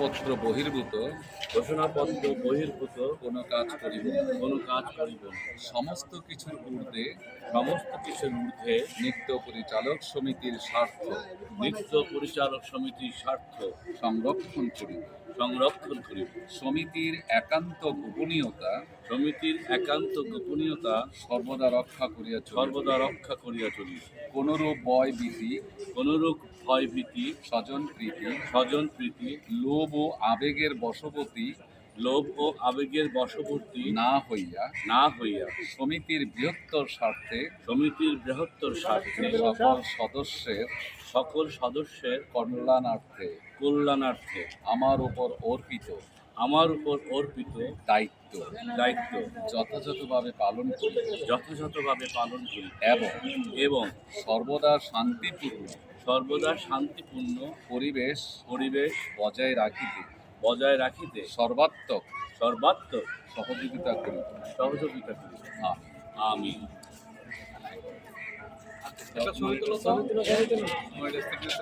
ঘোষণাপত্র বহির্ভূত ঘোষণাপত্র বহির্ভূত, কোনো কাজ করিব। কোনো কাজ করিব সমস্ত কিছুর ঊর্ধ্বে, সমস্ত কিছুর ঊর্ধ্বে নিত্য পরিচালক সমিতির স্বার্থ, নিত্য পরিচালক সমিতির স্বার্থ সংরক্ষণ করিব সংরক্ষণ করিব সমিতির একান্ত গোপনীয়তা সমিতির একান্ত গোপনীয়তা সর্বদা রক্ষা করিয়া সর্বদা রক্ষা করিয়া চলিব। কোনরূপ বয় ভীতি কোনরূপ ভয়ভীতি স্বজন প্রীতি স্বজন প্রীতি লোভ ও আবেগের বশবর্তী লোভ ও আবেগের বশবর্তী না হইয়া না হইয়া সমিতির বৃহত্তর স্বার্থে সমিতির বৃহত্তর স্বার্থে সকল সদস্যের সকল সদস্যের কল্যাণার্থে কল্যাণার্থে আমার উপর অর্পিত আমার উপর অর্পিত দায়িত্ব দায়িত্ব যথাযথভাবে পালন করি যথাযথভাবে পালন করি এবং এবং সর্বদা শান্তিপূর্ণ সর্বদা শান্তিপূর্ণ পরিবেশ পরিবেশ বজায় রাখিতে বজায় রাখিতে সর্বাত্মক সর্বাত্মক সহযোগিতা করি সহযোগিতা করি আমি ছবি তোলো।